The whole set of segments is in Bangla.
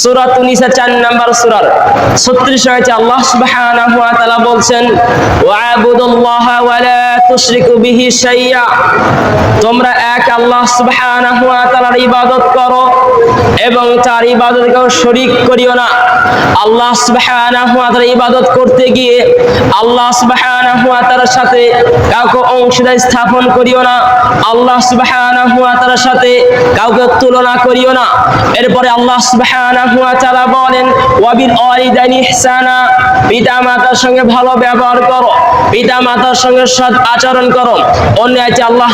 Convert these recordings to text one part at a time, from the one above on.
সূরা তুনিসা 4 নাম্বার সূরার 36 আয়াতে আল্লাহ সুবহানাহু ওয়া তাআলা বলছেন ওয়া লা তোমরা এক আল্লাহ সুবহানাহু ওয়া ইবাদত করো এবং তার ইবাদতকে কেউ শরীক করিও না। আল্লাহ সুবহানাহু ওয়া তাআলার ইবাদত করতে গিয়ে আল্লাহ সুবহানাহু ওয়া তাআলার সাথে কাউকে অংশীদার স্থাপন করিও না। আল্লাহ সুবহানাহু ওয়া তাআলার সাথে কাউকে তুলনা করিও না। এরপরে আল্লাহ সুবহানাহু বলেন পিতা মাতার সঙ্গে ভালো ব্যবহার করো পিতা মাতার সঙ্গে সৎ আচরণ করো। আল্লাহ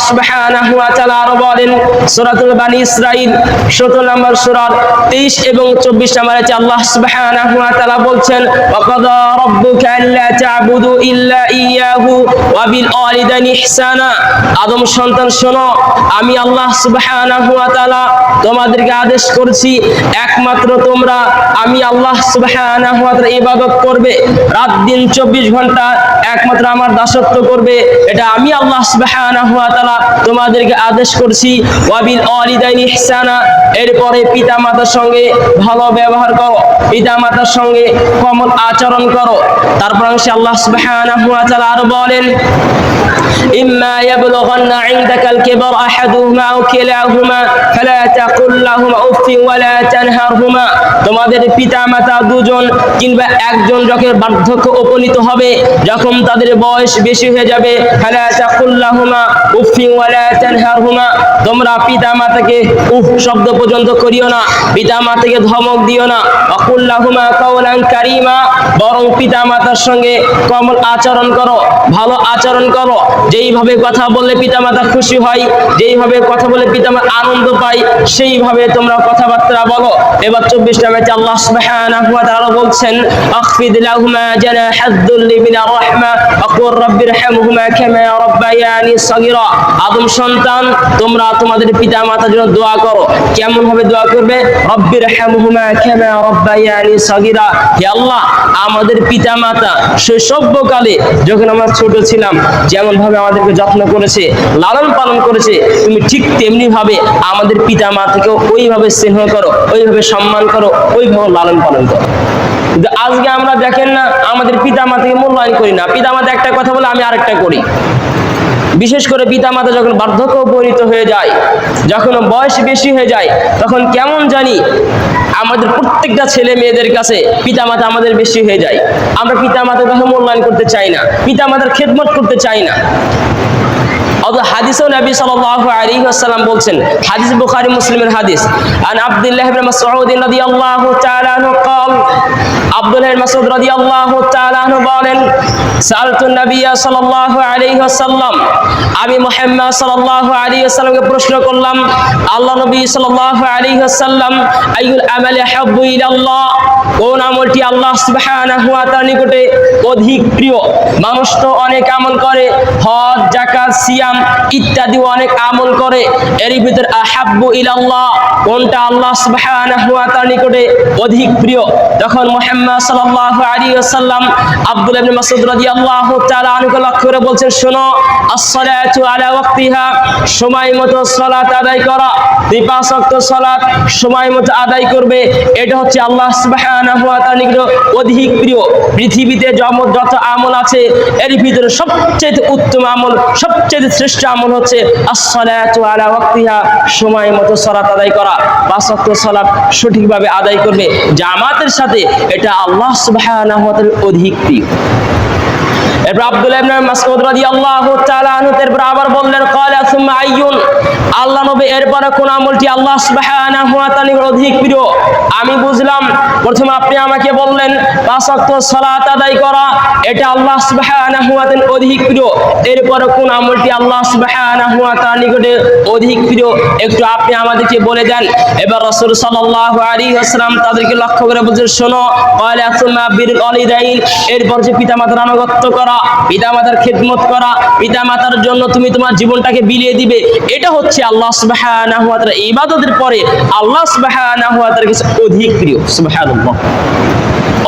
আরও বলেন, সূরাতুল বানি ইসরাইল 17 নম্বর সূরার 23 এবং 24 নম্বর আল্লাহ বলছেন আদম সন্তান, শোনো, আমি আল্লাহ তোমাদেরকে আদেশ করছি, একমাত্র তোমরা, আমি আল্লাহ সুবহানাহু ওয়া তাআলা ইবাদত করবে। রাত দিন 24 ঘণ্টা একমাত্র আমার দাসত্ব করবে। এটা আমি আল্লাহ সুবহানাহু ওয়া তাআলা তোমাদেরকে আদেশ করছি। ওয়াবিল ইহসানা। এরপরে পিতা মাতার সঙ্গে ভালো ব্যবহার করো। পিতা মাতার সঙ্গে কমল আচরণ করো। তারপর অংশে আল্লাহ সুবহানাহু ওয়া তাআলা আরও বলেন إما يبلغن عندك الكبر أحدهما أو كلاهما فلا تقل لهما أف ولا تنهرهما তোমাদের পিতা মাতা দুজন কিংবা একজন যখন বার্ধক্য উপনীত হবে যখন তাদের বয়স বেশি হয়ে যাবে ফালা তাকুল লাহুমা উফি ওয়ালা তানহারহুমা তোমরা পিতা মাতাকে উফ শব্দ পর্যন্ত করিও না পিতা মাতাকে ধমক দিও না অকুল লাহুমা কাওলান কারিমা বরং পিতা মাতার সঙ্গে কমল আচরণ করো ভালো আচরণ করো যেইভাবে কথা বললে পিতামাতা খুশি হয়, যেইভাবে কথা বলে পিতামাতা আনন্দ পায়, সেইভাবে তোমরা কথাবার্তা বলো। এবার চব্বিশ নামে আল্লাহ সুবহানাহু ওয়া তাআলা বলছেন কামা আদম সন্তান, তোমরা তোমাদের জন্য দোয়া করো। কেমন ভাবে দোয়া করবে? রাব্বিরহামহুমা কামা রাব্বায়ানি সগীরা। হে আল্লাহ, আমাদের পিতামাতা শৈশবকালে যখন আমরা ছোট ছিলাম যেমন ভাবে আমাদেরকে যত্ন করেছে, লালন পালন করেছে, তুমি ঠিক তেমনি ভাবে আমাদের পিতা মা থেকেও ওইভাবে স্নেহ করো, ওইভাবে সম্মান করো, ওইভাবে লালন পালন করো। আজকে আমরা দেখেন না, আমাদের পিতা মা থেকে মূল্যায়ন করি না। পিতা মাতা একটা কথা বলে আমি আরেকটা করি। বিশেষ করে পিতা মাতা যখন বার্ধক্য উপনীত হয়ে যায়, যখন বয়স বেশি হয়ে যায়, তখন কেমন জানি আমাদের প্রত্যেকটা ছেলে মেয়েদের কাছে পিতা মাতা আমাদের বেশি হয়ে যায়। আমরা পিতামাতার কথা মূল্যায়ন করতে চাই না, পিতামাতার খেদমত করতে চাই না। অথবা হাদিসও নবী সাল্লাল্লাহু আলাইহি ওয়াসাল্লাম বলছেন হাদিস বুখারী মুসলিমের হাদিস আন আব্দুল্লাহ ইবনে মাসউদ রাদিয়াল্লাহু তাআলা আনহু قال আব্দুল্লাহ ইবনে মাসউদ রাদিয়াল্লাহু তাআলা আনহু বলেন সালতু নবী সাল্লাল্লাহু আলাইহি ওয়াসাল্লাম আমি মুহাম্মদ সাল্লাল্লাহু আলাইহি ওয়াসাল্লামকে প্রশ্ন করলাম আল্লাহ নবী সাল্লাল্লাহু আলাইহি ওয়াসাল্লাম আইয়ুল আমালি হাব্বু ইলাল্লাহ কোন আমলটি আল্লাহ সুবহানাহু ওয়া তাআলার নিকটে অধিক প্রিয় মানুষ তো অনেক আমল করে হজ যাকাত সিয়াম ইত্যাদি অনেক আমল করে। এর ভিতর আহাব্বু ইলাল্লাহ কোনটা আল্লাহ সুবহানাহু ওয়া তাআলার নিকটে অধিক প্রিয়। তখন মুহাম্মদ সাল্লাল্লাহু আলাইহি ওয়াসাল্লাম আব্দুল্লাহ ইবনে মাসউদ রাদিয়াল্লাহু তাআলা আনহু লক্ষ্য করে বলছেন, শোনো, আসসালাতু আলা ওয়াক্তিহা, সময় মতো সালাত আদায় করা। দুই পাঁচ ওয়াক্ত সালাত সময় মতো আদায় করবে। এটা হচ্ছে আল্লাহ সুবহানাহু ওয়া তাআলার নিকটে অধিক প্রিয়। পৃথিবীতে যত আমল আছে এর ভিতরে সবচেয়ে উত্তম আমল সবচেয়ে শ্রেষ্ঠ আমল হচ্ছে সময় মতো সলাত আদায় করা। ওয়াক্ত সলাপ সঠিকভাবে আদায় করবে। জামাতের সাথে এটা আল্লাহ সুবাহ অধিক এরপর আব্দুল্লাহ ইবনে মাসউদ রাদিয়াল্লাহু তাআলা আনহু এরপর আবার বললেন ক্বালা সুম্মা আইয়ুন? আল্লাহ নবী এরপরে কোন আমলটি আল্লাহ সুবহানাহু ওয়া তাআলার অধিক প্রিয়? আমি বুঝলাম, প্রথমে আপনি আমাকে বললেন, পাঁচ ওয়াক্ত সালাত আদায় করা, এটা আল্লাহ সুবহানাহু ওয়া তাআলার অধিক প্রিয়। এরপরে কোন আমলটি আল্লাহ সুবহানাহু ওয়া তাআলার নিকটে অধিক প্রিয়? একটু আপনি আমাদেরকে বলে দেন। এবার রাসূল সাল্লাল্লাহু আলাইহি ওয়াসাল্লাম তাদেরকে লক্ষ্য করে বলছেন, শোনো ক্বালা সুম্মা বিরুল ওয়ালিদাইন? এরপর যে পিতামাতার আনুগত্য করা পিতামাতার খেদমত করা পিতামাতার জন্য তুমি তোমার জীবনটাকে বিলিয়ে দিবে, এটা হচ্ছে আল্লাহ সুবহানাহু ওয়া তাআলা ইবাদতের পরে আল্লাহ সুবহানাহু ওয়া তাআলার কাছে অধিক প্রিয়, সুবহানাল্লাহ।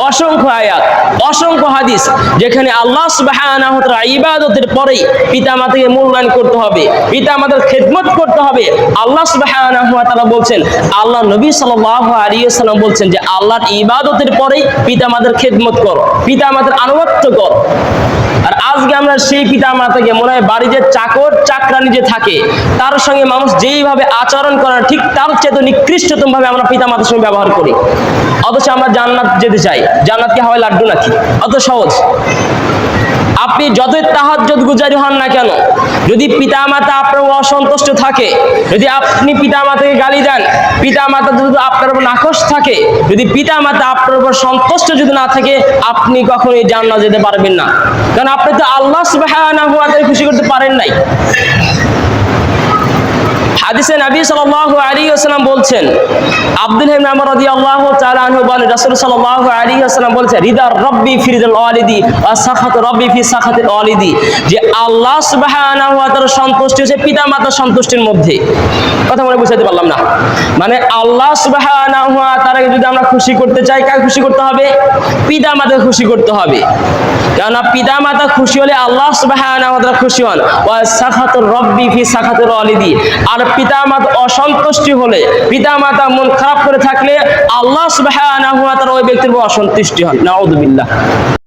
অসংখ্য আয়াত, অসংখ্য হাদিস, যেখানে আল্লাহ সুবহানাহু ওয়া তাআলা ইবাদতের পরেই পিতামাতাকে মূল্যায়ন করতে হবে পিতামাতার খেদমত করতে হবে। আল্লাহ সুবহানাহু ওয়া তাআলা বলছেন আল্লাহ নবী সাল্লাল্লাহু আলাইহি ওয়াসাল্লাম বলছেন যে, আল্লাহর ইবাদতের পরেই পিতামাতার খেদমত কর পিতামাতার আনুগত্য কর। আজকে আমরা সেই পিতা মাতাকে মনে হয় বাড়ি যে চাকর চাকরানি যে থাকে, তার সঙ্গে মানুষ যেইভাবে আচরণ করে ঠিক তার চেয়ে তো নিকৃষ্টতম ভাবে আমরা পিতা মাতার সঙ্গে ব্যবহার করি। অথচ আমরা জান্নাত যেতে চাই। জান্নাত কি হয় লাড্ডু নাকি? অত সহজ। আপনি যতই তাহাজ্জত গুজারি হন না কেন, যদি পিতা মাতা আপনার অসন্তুষ্ট থাকে, যদি আপনি পিতামাতাকে গালি দেন, পিতামাতা যদি আপনার উপর নাকশ থাকে, যদি পিতা মাতা আপনার উপর সন্তুষ্ট যদি না থাকে, আপনি কখনোই জান্নাত যেতে পারবেন না। কারণ আপনি তো আল্লাহ সুবহানাহু খুশি করতে পারেন নাই। হাদিসে নবী সাল্লাল্লাহু আলাইহি ওয়াসাল্লাম বলছেন, আব্দুল ইবনে আমর রাদিয়াল্লাহু তাআলা আনহু বলেন, রাসূল সাল্লাল্লাহু আলাইহি ওয়াসাল্লাম বলেছেন রিদার রব্বি ফি রিদাল ওয়ালিদি ওয়া সাখাত রব্বি ফি সাখাতিল ওয়ালিদি যে আল্লাহ সুবহানাহু ওয়া তাআলা সন্তুষ্টি হচ্ছে পিতা পিতামাতার সন্তুষ্টির মধ্যে। কথা মনে বুঝাতে পারলাম না। মানে আল্লাহ সুবহানাহু ওয়া তাআলাকে যদি আমরা খুশি করতে চাই, কাকে খুশি করতে হবে? পিতা পিতামাতাকে খুশি করতে হবে। কেননা পিতামাতা খুশি হলে আল্লাহ সুবহানাহু ওয়া তাআলা খুশি হন। ওয়া সাখাতুর রব্বি ফি সাখাতিল ওয়ালিদি আর পিতামাতা অসন্তুষ্টি হলে, পিতামাতা মন খারাপ করে থাকলে আল্লাহ তাআলা ওই ব্যক্তির অসন্তুষ্টি হন। নাউযুবিল্লাহ